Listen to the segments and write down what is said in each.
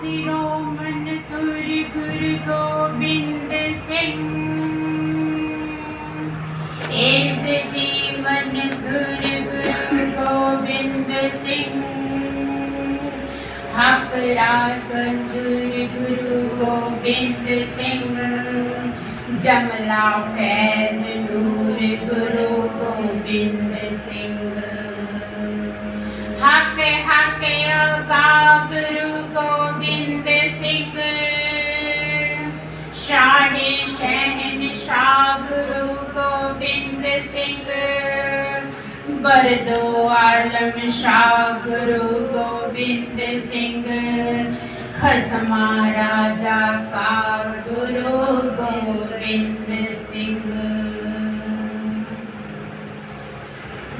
ਸਿਰੋਮਨ ਸੁਰ ਗੁਰੂ ਗੋਬਿੰਦ ਸਿੰਘ ਇਸ ਦੀ ਮਨਜ਼ੂਰ ਗੁਰੂ ਗੋਬਿੰਦ ਸਿੰਘ ਹਕ ਰਾਗ ਗੰਜੂਰ ਗੁਰੂ ਗੋਬਿੰਦ ਸਿੰਘ ਜਮਲਾ ਫੈਜ਼ ਨੂਰ ਗੁਰੂ ਗੋਬਿੰਦ ਸਿੰਘ ਹਕ ਹਕ ਅਗਾ ਗੁਰੂ ਗੋਬਿੰਦ ਸਿੰਘ ਸ਼ਾਹੇ ਸ਼ਹਿਨ ਸ਼ਾਹ ਗੁਰੂ ਗੋਬਿੰਦ ਸਿੰਘ ਬਰਦੋ ਆਲਮ ਸ਼ਾਹ ਗੁਰੂ ਗੋਬਿੰਦ ਸਿੰਘ ਖਸਮਾ ਰਾਜਾ ਕਾ ਗੁਰੂ ਗੋਬਿੰਦ ਸਿੰਘ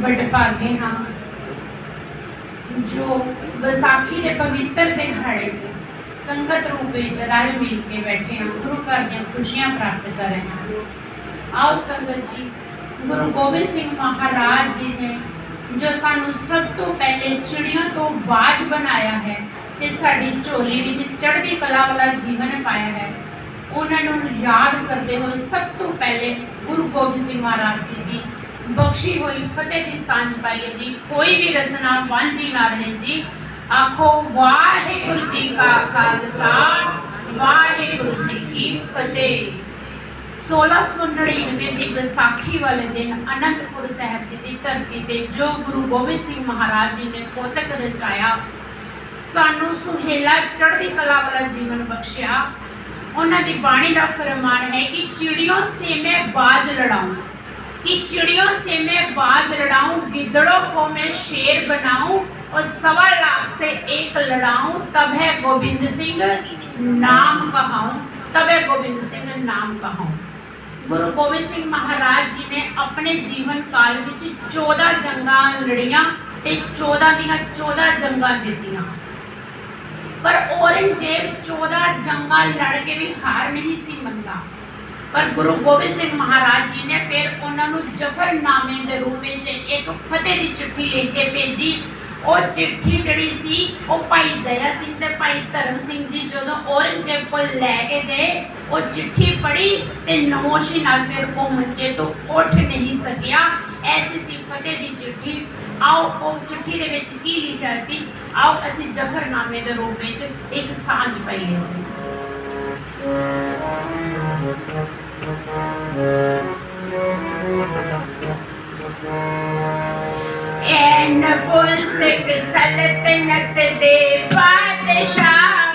ਬੜ ਭਾਗੇ ਹਾਂ ਜੋ ਵਿਸਾਖੀ ਦੇ ਪਵਿੱਤਰ ਦਿਹਾੜੇ ਤੇ ਸੰਗਤ ਰੂਪ ਵਿੱਚ ਰਲ ਮਿਲ ਕੇ ਬੈਠੇ ਹਾਂ, ਗੁਰੂ ਘਰ ਦੀਆਂ ਖੁਸ਼ੀਆਂ ਪ੍ਰਾਪਤ ਕਰ ਰਹੇ ਹਾਂ। ਆਓ ਸੰਗਤ ਜੀ, ਗੁਰੂ ਗੋਬਿੰਦ ਸਿੰਘ ਮਹਾਰਾਜ ਜੀ ਨੇ ਜੋ ਸਾਨੂੰ ਸਭ ਤੋਂ ਪਹਿਲੇ ਚਿੜੀਆਂ ਤੋਂ ਬਾਜ ਬਣਾਇਆ ਹੈ ਤੇ ਸਾਡੀ ਝੋਲੀ ਵਿੱਚ ਚੜ੍ਹਦੀ ਕਲਾ ਵਾਲਾ ਜੀਵਨ ਪਾਇਆ ਹੈ, ਉਹਨਾਂ ਨੂੰ ਯਾਦ ਕਰਦੇ ਹੋਏ ਸਭ ਤੋਂ ਪਹਿਲੇ ਗੁਰੂ ਗੋਬਿੰਦ ਸਿੰਘ ਮਹਾਰਾਜ ਜੀ ਦੀ ਬਖਸ਼ੀ ਹੋਈ ਫਤਿਹ ਦੀ ਸਾਂਝ ਪਾਈਏ ਜੀ। ਕੋਈ ਵੀ ਰਸਨਾ ਵਾਂਝੀ ਨਾ ਰਹੇ ਜੀ। ਆਖੋ, ਵਾਹਿਗੁਰੂ ਜੀ ਕਾ ਖਾਲਸਾ, ਵਾਹਿਗੁਰੂ ਜੀ ਕੀ ਫਤਿਹ। 1699 ਦੀ ਵਿਸਾਖੀ ਵਾਲੇ ਦਿਨ ਅਨੰਦਪੁਰ ਸਾਹਿਬ ਜੀ ਦੀ ਧਰਤੀ ਤੇ ਜੋ ਗੁਰੂ ਗੋਬਿੰਦ ਸਿੰਘ ਮਹਾਰਾਜ ਜੀ ਨੇ ਕੋਤਕ ਰਚਾਇਆ, ਸਾਨੂੰ ਸੁਹੇਲਾ ਚੜ੍ਹਦੀ ਕਲਾ ਵਾਲਾ ਜੀਵਨ ਬਖਸ਼ਿਆ। ਉਹਨਾਂ ਦੀ ਬਾਣੀ ਦਾ ਫਰਮਾਨ ਹੈ ਕਿ ਚਿੜਿਓ ਸੇ ਮੈਂ ਬਾਜ ਲੜਾਉਂ ਕਿ ਚਿੜਿਓ ਸੇ ਮੈਂ ਬਾਜ ਲੜਾਉਂ ਗਿੱਦੜੋ ਕੋ ਮੈਂ ਸ਼ੇਰ ਬਣਾਉਂ और सवा लाख से एक लड़ाऊं तब है गोविंद सिंह नाम कहाऊं तब है गोविंद सिंह नाम कहाऊं ਗੁਰੂ ਗੋਬਿੰਦ ਸਿੰਘ ਮਹਾਰਾਜ ਜੀ ਨੇ ਆਪਣੇ ਜੀਵਨ ਕਾਲ ਵਿੱਚ 14 ਜੰਗਾਂ ਲੜੀਆਂ ਤੇ 14 ਦੀਆਂ 14 ਜੰਗਾਂ ਜਿੱਤੀਆਂ ਪਰ ਔਰੰਗਜ਼ੇਬ 14 ਜੰਗਾਂ ਲੜ ਕੇ ਵੀ ਹਾਰ ਨਹੀਂ ਸੀ ਮੰਨਦਾ ਪਰ ਗੁਰੂ ਗੋਬਿੰਦ ਸਿੰਘ ਮਹਾਰਾਜ ਜੀ ਨੇ ਫਿਰ ਉਹਨਾਂ ਨੂੰ ਜਫਰਨਾਮੇ ਦੇ ਰੂਪ ਵਿੱਚ ਇੱਕ ਫਤਿਹ ਦੀ ਚਿੱਠੀ ਲਿਖ ਕੇ ਭੇਜੀ ਉਹ ਚਿੱਠੀ ਜਿਹੜੀ ਸੀ, ਉਹ ਭਾਈ ਦਇਆ ਸਿੰਘ ਤੇ ਭਾਈ ਧਰਮ ਸਿੰਘ ਜੀ ਜਦੋਂ ਔਰੰਗਜ਼ੇਬ ਕੋਲ ਲੈ ਕੇ ਗਏ, ਉਹ ਚਿੱਠੀ ਪੜ੍ਹੀ ਤੇ ਨਮੋਸ਼ੀ ਨਾਲ ਫਿਰ ਉਹ ਮੰਚੇ ਤੋਂ ਉੱਠ ਨਹੀਂ ਸਕਿਆ। ਐਸੀ ਸੀ ਫਤਿਹ ਦੀ ਚਿੱਠੀ, ਆਓ ਉਹ ਚਿੱਠੀ ਦੇ ਵਿੱਚ ਕੀ ਲਿਖਿਆ ਸੀ? ਆਓ ਅਸੀਂ ਜਫਰਨਾਮੇ ਦੇ ਰੂਪ ਵਿੱਚ ਇੱਕ ਸਾਂਝ ਪਾਈਏ ਜੀ। ਐਨ ਪੁਲਸਿਕ ਸਲਤਨਤ ਦੇ ਬਾਦਸ਼ਾਹ